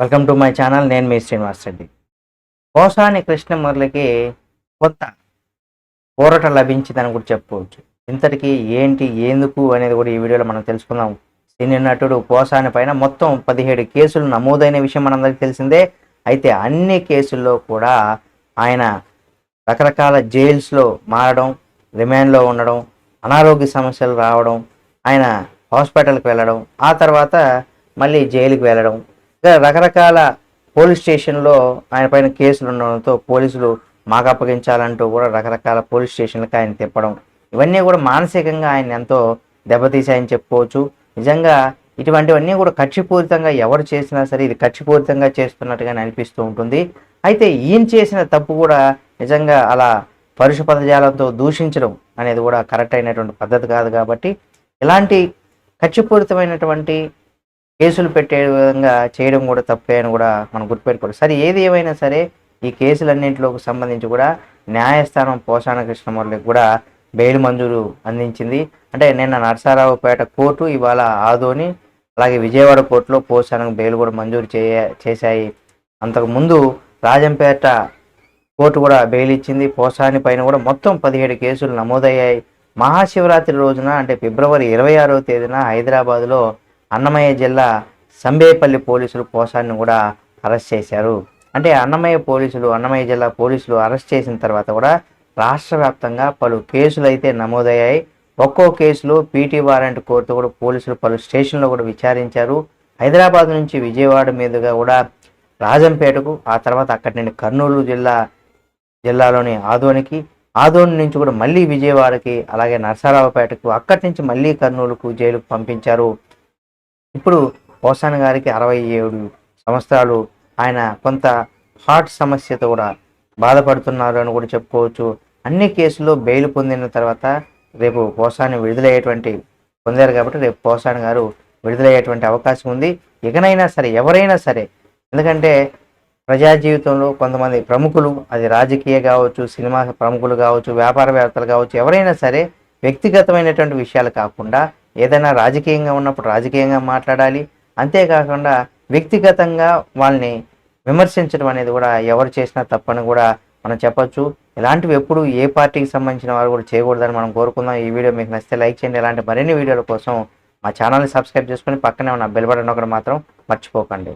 Welcome to my channel నేను మీ శ్రీనివాస్ రెడ్డి. పోసాని కృష్ణమురళికి కొంత పోరాట లభించిందని కూడా చెప్పుకోవచ్చు. ఇంతటికి ఏంటి ఎందుకు అనేది కూడా ఈ వీడియోలో మనం తెలుసుకుందాం. సినీ నటుడు కోసాని పైన మొత్తం పదిహేడు కేసులు నమోదైన విషయం మనందరికీ తెలిసిందే. అయితే అన్ని కేసుల్లో కూడా ఆయన రకరకాల జైల్స్లో మారడం రిమాండ్లో ఉండడం అనారోగ్య సమస్యలు రావడం ఆయన హాస్పిటల్కి వెళ్ళడం ఆ తర్వాత మళ్ళీ జైలుకి వెళ్ళడం రకరకాల పోలీస్ స్టేషన్లో ఆయన పైన కేసులు ఉండడంతో పోలీసులు మాకు అప్పగించాలంటూ కూడా రకరకాల పోలీస్ స్టేషన్లకు ఆయన తిప్పడం. ఇవన్నీ కూడా మానసికంగా ఆయన ఎంతో దెబ్బతీశాయని చెప్పుకోవచ్చు. నిజంగా ఇటువంటివన్నీ కూడా కక్షిపూరితంగా ఎవరు చేసినా సరే ఇది కక్షిపూరితంగా చేస్తున్నట్టుగా అనిపిస్తూ ఉంటుంది. అయితే ఈయన చేసిన తప్పు కూడా నిజంగా అలా పరుష పదజాలంతో దూషించడం అనేది కూడా కరెక్ట్ అయినటువంటి పద్ధతి కాదు కాబట్టి ఇలాంటి ఖర్చుపూరితమైనటువంటి కేసులు పెట్టే విధంగా చేయడం కూడా తప్పే అని కూడా మనం గుర్తుపెట్టుకోవాలి. సరే ఏది ఏమైనా సరే ఈ కేసులన్నింటిలోకి సంబంధించి కూడా న్యాయస్థానం పోషాణ కృష్ణమూర్తికి కూడా బెయిల్ మంజూరు అందించింది. అంటే నిన్న నరసారావుపేట కోర్టు ఇవాళ ఆదోని అలాగే విజయవాడ కోర్టులో పోషాణకు బెయిల్ కూడా మంజూరు చేయ చేశాయి. అంతకుముందు రాజంపేట కోర్టు కూడా బెయిల్ ఇచ్చింది. పోసాని పైన కూడా మొత్తం పదిహేడు కేసులు నమోదయ్యాయి. మహాశివరాత్రి రోజున అంటే ఫిబ్రవరి ఇరవై ఆరవ తేదీన హైదరాబాద్లో అన్నమయ్య జిల్లా సంబేపల్లి పోలీసులు పోసాన్ని కూడా అరెస్ట్ చేశారు. అంటే అన్నమయ్య పోలీసులు అన్నమయ్య జిల్లా పోలీసులు అరెస్ట్ చేసిన తర్వాత కూడా రాష్ట్ర వ్యాప్తంగా పలు కేసులు అయితే నమోదయ్యాయి. ఒక్కో కేసులో పీటీ వారెంట్ కోర్టు కూడా పోలీసులు పలు స్టేషన్లో కూడా విచారించారు. హైదరాబాద్ నుంచి విజయవాడ మీదుగా కూడా రాజంపేటకు ఆ తర్వాత అక్కడి నుండి కర్నూలు జిల్లా జిల్లాలోని ఆదోనికి ఆదోని నుంచి కూడా మళ్ళీ విజయవాడకి అలాగే నరసరావుపేటకు అక్కడి నుంచి మళ్ళీ కర్నూలుకు జైలుకు పంపించారు. ఇప్పుడు పోసాన్ గారికి అరవై ఏడు సంవత్సరాలు. ఆయన కొంత హార్ట్ సమస్యతో కూడా బాధపడుతున్నారు అని కూడా చెప్పుకోవచ్చు. అన్ని కేసుల్లో బెయిల్ పొందిన తర్వాత రేపు పోసాని విడుదలయ్యేటువంటి పొందారు కాబట్టి రేపు పోసాని గారు విడుదలయ్యేటువంటి అవకాశం ఉంది. ఇకనైనా సరే ఎవరైనా సరే ఎందుకంటే ప్రజా జీవితంలో కొంతమంది ప్రముఖులు అది రాజకీయ కావచ్చు సినిమా ప్రముఖులు కావచ్చు వ్యాపారవేత్తలు కావచ్చు ఎవరైనా సరే వ్యక్తిగతమైనటువంటి విషయాలు కాకుండా ఏదైనా రాజకీయంగా ఉన్నప్పుడు రాజకీయంగా మాట్లాడాలి. అంతేకాకుండా వ్యక్తిగతంగా వాళ్ళని విమర్శించడం అనేది కూడా ఎవరు చేసినా తప్పని కూడా మనం చెప్పొచ్చు. ఇలాంటివి ఎప్పుడు ఏ పార్టీకి సంబంధించిన వారు కూడా చేయకూడదని మనం కోరుకుందాం. ఈ వీడియో మీకు నచ్చితే లైక్ చేయండి. ఇలాంటి మరిన్ని వీడియోల కోసం మా ఛానల్ని సబ్స్క్రైబ్ చేసుకొని పక్కనే ఉన్న బెల్ బటన్ ఒకటి మాత్రం మర్చిపోకండి.